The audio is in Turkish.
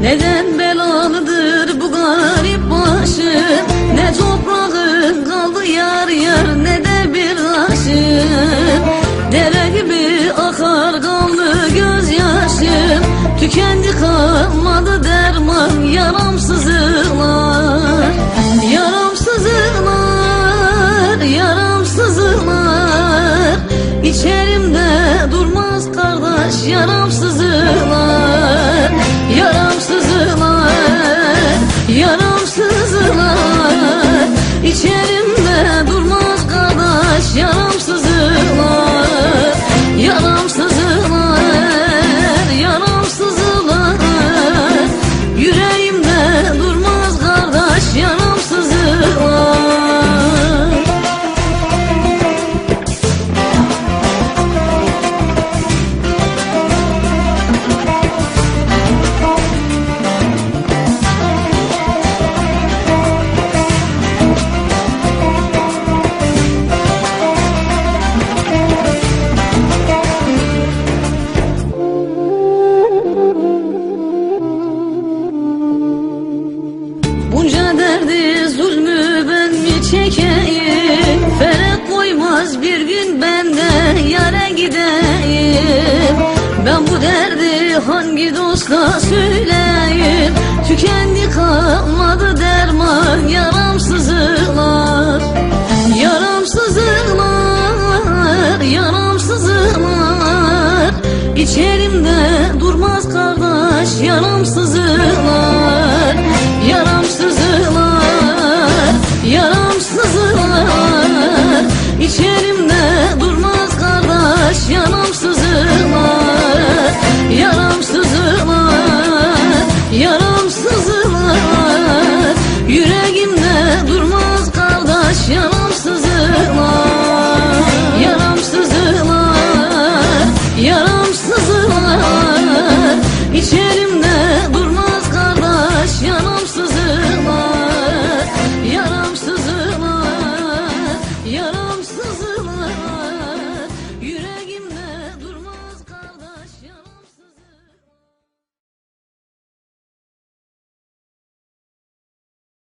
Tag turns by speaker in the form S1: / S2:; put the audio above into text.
S1: Neden belalıdır bu garip başım Ne toprağın kaldı yar yar ne de bir aşım Dere gibi akar kaldı gözyaşım. Tükendi kalmadı derman yaramsızlar Yaramsızlar, yaramsızlar İçerimde durmaz kardeş yaramsızlar Yaramsızlar bir gün ben de yara gideyim. Ben bu derdi hangi dosta söyleyeyim? Tükendi kalmadı derman yaramsızlar Yaramsızlar, yaramsızlar İçerimde durmaz kardeş yaramsızlar